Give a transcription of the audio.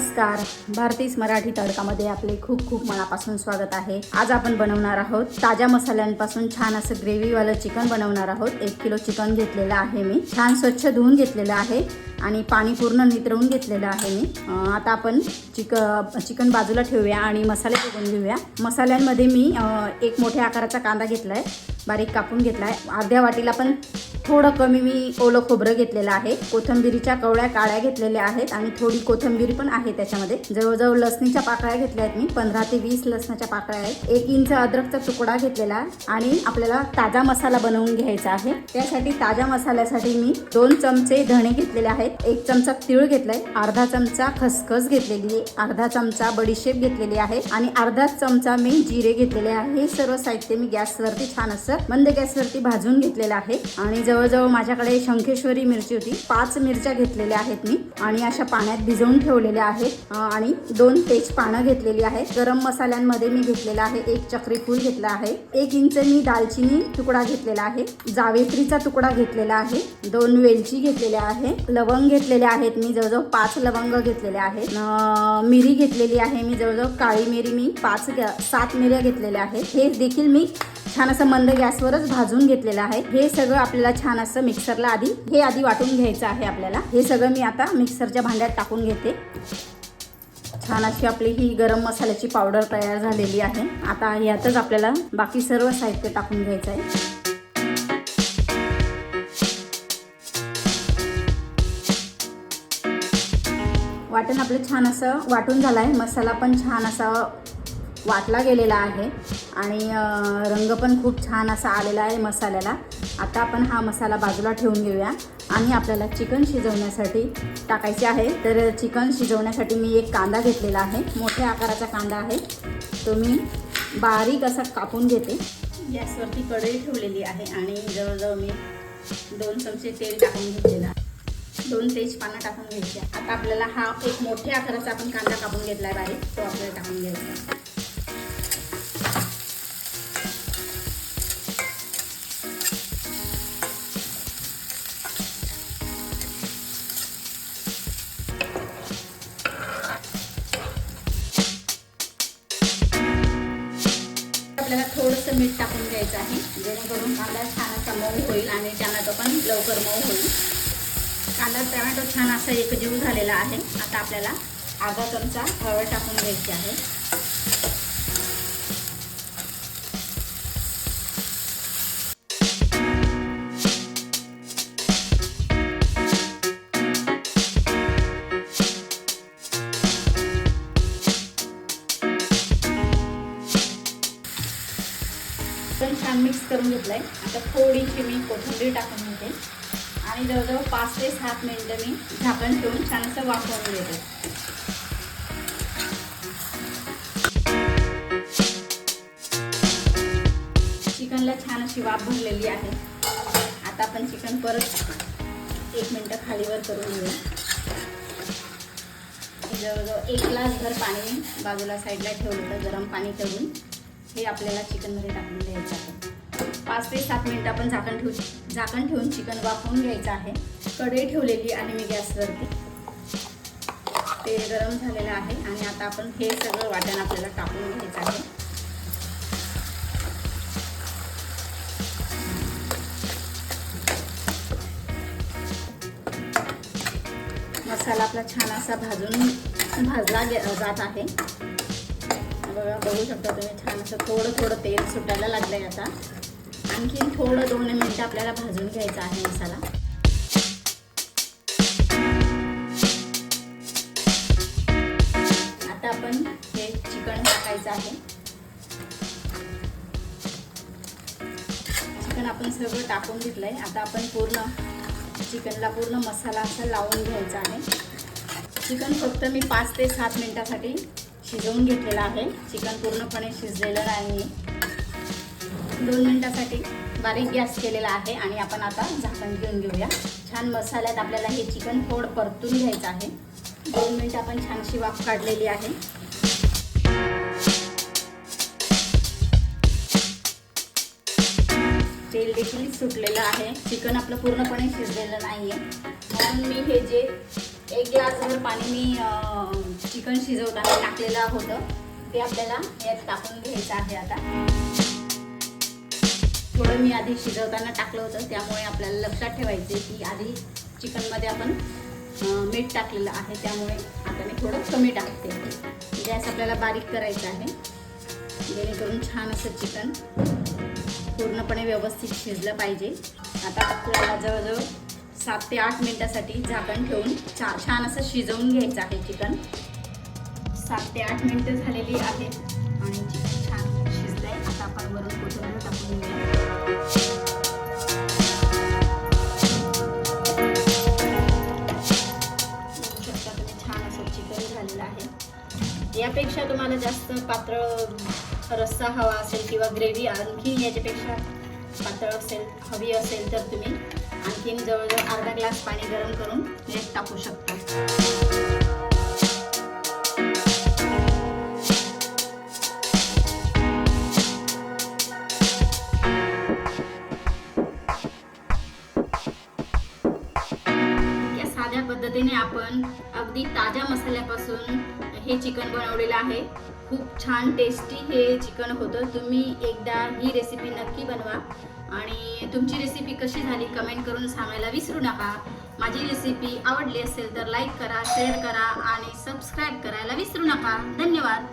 नमस्कार. भारतीस मराठी तडकामध्ये आपले खूप खूप मनापासून स्वागत आहे. आज आपण बनवणार आहोत ताज्या मसाल्यांपासून छान असं ग्रेव्हीवालं चिकन बनवणार आहोत. एक किलो चिकन घेतलेलं आहे मी. छान स्वच्छ धुवून घेतलेलं आहे आणि पाणी पूर्ण नितरवून घेतलेलं आहे मी. आता आपण चिक चिकन बाजूला ठेवूया आणि मसाले बघून घेऊया. मसाल्यांमध्ये मी एक मोठ्या आकाराचा कांदा घेतला आहे बारीक कापून घेतला आहे अर्ध्या वाटीला पण थोडं कमी मी ओलं खोबरं घेतलेलं आहे. कोथंबिरीच्या कवळ्या काळ्या घेतलेल्या आहेत आणि थोडी कोथंबीर पण आहे त्याच्यामध्ये. जवळजवळ लसणीच्या पाकळ्या घेतल्या आहेत मी. पंधरा ते वीस लसणाच्या पाकळ्या आहेत. एक इंच अद्रकचा तुकडा घेतलेला आहे आणि आपल्याला ताजा मसाला बनवून घ्यायचा आहे. त्यासाठी ताज्या मसाल्यासाठी मी दोन चमचे धणे घेतलेले आहेत. एक चमचा तीळ घेतलाय. अर्धा चमचा खसखस घेतलेली आहे. अर्धा चमचा बडीशेप घेतलेली आहे आणि अर्धा चमचा मी जिरे घेतलेले आहे. हे सर्व साहित्य मी गॅसवरती छान असं मंद गॅसवरती भाजून घेतलेलं आहे. आणि जवळजवळ माझ्याकडे शंखेश्वरी मिरची होती. पाच मिरच्या घेतलेल्या आहेत मी आणि अशा पाण्यात भिजवून ठेवलेल्या आहेत. आणि दोन तेज पानं घेतलेली आहेत. गरम मसाल्यांमध्ये मी घेतलेला आहे. एक चक्री फूल घेतला आहे. एक इंच मी दालचिनी तुकडा घेतलेला आहे. जावेत्रीचा तुकडा घेतलेला आहे. दोन वेलची घेतलेल्या आहे. लवंग घेतलेले आहेत मी. जवळजवळ पाच लवंग घेतलेले आहेत. मिरी घेतलेली आहे मी. जवळजवळ काळी मिरी मी. पाच सात मिऱ्या घेतलेल्या आहेत. हे देखील मी छान असं मंद गॅसवरच भाजून घेतलेलं आहे. हे सगळं आपल्याला छान असं मिक्सरला आधी हे आधी वाटून घ्यायचं आहे आपल्याला. हे सगळं मी आता मिक्सरच्या भांड्यात टाकून घेते. छान अशी आपली ही गरम मसाल्याची पावडर तयार झालेली आहे. आता यातच आपल्याला बाकी सर्व साहित्य टाकून घ्यायचं आहे. वाटण आपलं छान असं वाटून झालं आहे मसाला पण छान असा वाटला गेलेला आहे. आणि रंग पण खूप छान असा आलेला आहे मसाल्याला. आता आपण हा मसाला बाजूला ठेवून घेऊया. आणि आपल्याला चिकन शिजवण्यासाठी टाकायचे आहे. तर चिकन शिजवण्यासाठी मी एक कांदा घेतलेला आहे. मोठ्या आकाराचा कांदा आहे. तो मी बारीक असा कापून घेते. गॅसवरती कढई ठेवलेली आहे आणि जवळजवळ मी दोन चमचे तेल टाकून घेतलेलं आहे. दोन तेज पानं टाकून घ्यायचे. आता आपल्याला हा एक मोठ्या आकाराचा आपण कांदा कापून घेतला आहे बारीक. तो आपल्याला टाकून घ्यायचा आपल्याला थोडंसं मीठ टाकून द्यायचं आहे. जेणेकरून कांदा छान असा मऊ होईल आणि टमॅटो पण लवकर मऊ होईल. कांदा टमॅटो छान असा एकजीव झालेला आहे. आता आपल्याला अर्धा चमचा हळद टाकून घ्यायची आहे. छान मिक्स करून घेतलंय. आता थोडीशी मी कोथिंबीर टाकून घेते. आणि जवळजवळ पाच ते सात मिनटं मी झाकण ठेवून छान असं वाफवून घेते. चिकनला छान अशी वाफ भरलेली आहे. आता आपण चिकन परत एक मिनटं खालीवर करून घेऊ. जवळजवळ एक ग्लासभर पाणी बाजूला साईडला ठेवलं होतं गरम पाणी ठेवून हे आपल्याला चिकनमध्ये टाकून द्यायचं आहे. पाच ते सात मिनिटं आपण झाकण ठेवू झाकण ठेवून चिकन वाफवून घ्यायचं आहे. कढई ठेवलेली आणि मी गॅसवरती. ते गरम झालेलं आहे आणि आता आपण हे सगळं वाटण आपल्याला टाकून घ्यायचं आहे. मसाला आपला छान असा भाजून भाजला गे- जात आहे. बघा बघू शकता तुम्ही छान असं थोडं थोडं तेल सुटायला लागलं आहे आता. आणखीन थोडं दोन मिनिटं आपल्याला भाजून घ्यायचा आहे मसाला. आता आपण हे चिकन टाकायचं आहे. चिकन आपण सगळं टाकून घेतलंय. आता आपण पूर्ण चिकनला पूर्ण मसाला असा लावून घ्यायचा आहे. चिकन फक्त मी पाच ते सात मिनिटासाठी शिजवून घेतलेलं आहे. चिकन पूर्णपणे शिजलेलं नाही. दोन मिनटासाठी बारीक गॅस केलेला आहे आणि आपण आता झाकण घेऊन घेऊया. छान मसाल्यात आपल्याला हे चिकन थोडं परतून घ्यायचं आहे. दोन मिनटं आपण छानशी वाफ काढलेली आहे. तेल देखील सुटलेलं आहे. चिकन आपलं पूर्णपणे शिजलेलं नाही आहे म्हणून मी हे जे एक ग्लासभर पाणी मी चिकन शिजवताना टाकलेलं होतं. ते आपल्याला यात टाकून घ्यायचं आहे आता. थोडं मी आधी शिजवताना टाकलं होतं त्यामुळे आपल्याला लक्षात ठेवायचे की आधी चिकनमध्ये आपण मीठ टाकलेलं आहे त्यामुळे आता मी थोडं कमी टाकते. गॅस आपल्याला बारीक करायचं आहे. जेणेकरून छान असं चिकन पूर्णपणे व्यवस्थित शिजलं पाहिजे. आता आपल्याला जवळजवळ सात ते आठ मिनिटासाठी झाकण ठेवून छा छान असं शिजवून घ्यायचं आहे चिकन. सात ते आठ मिनिटं झालेली आहेत आणि चिकन छान शिजलंय. आता आपण वरून कोथिंबीर टाकून घेऊया. छान असं चिकन झालेलं आहे. यापेक्षा तुम्हाला जास्त पातळ रस्सा हवा असेल किंवा ग्रेव्ही आणखी याच्यापेक्षा पातळ असेल हवी असेल तर तुम्ही आणखीन जवळजवळ अर्धा ग्लास पाणी गरम करून लेट टाकू शकतो. या साध्या पद्धतीने आपण अगदी ताज्या मसाल्यापासून हे चिकन बनवलेलं आहे. खूप छान टेस्टी हे चिकन होतं. तुम्ही एकदा ही रेसिपी नक्की बनवा. आणि तुमची रेसिपी कशी झाली कमेंट करून सांगायला विसरू नका. माझी रेसिपी आवडली असेल तर लाईक करा शेअर करा आणि सबस्क्राईब करायला विसरू नका. धन्यवाद.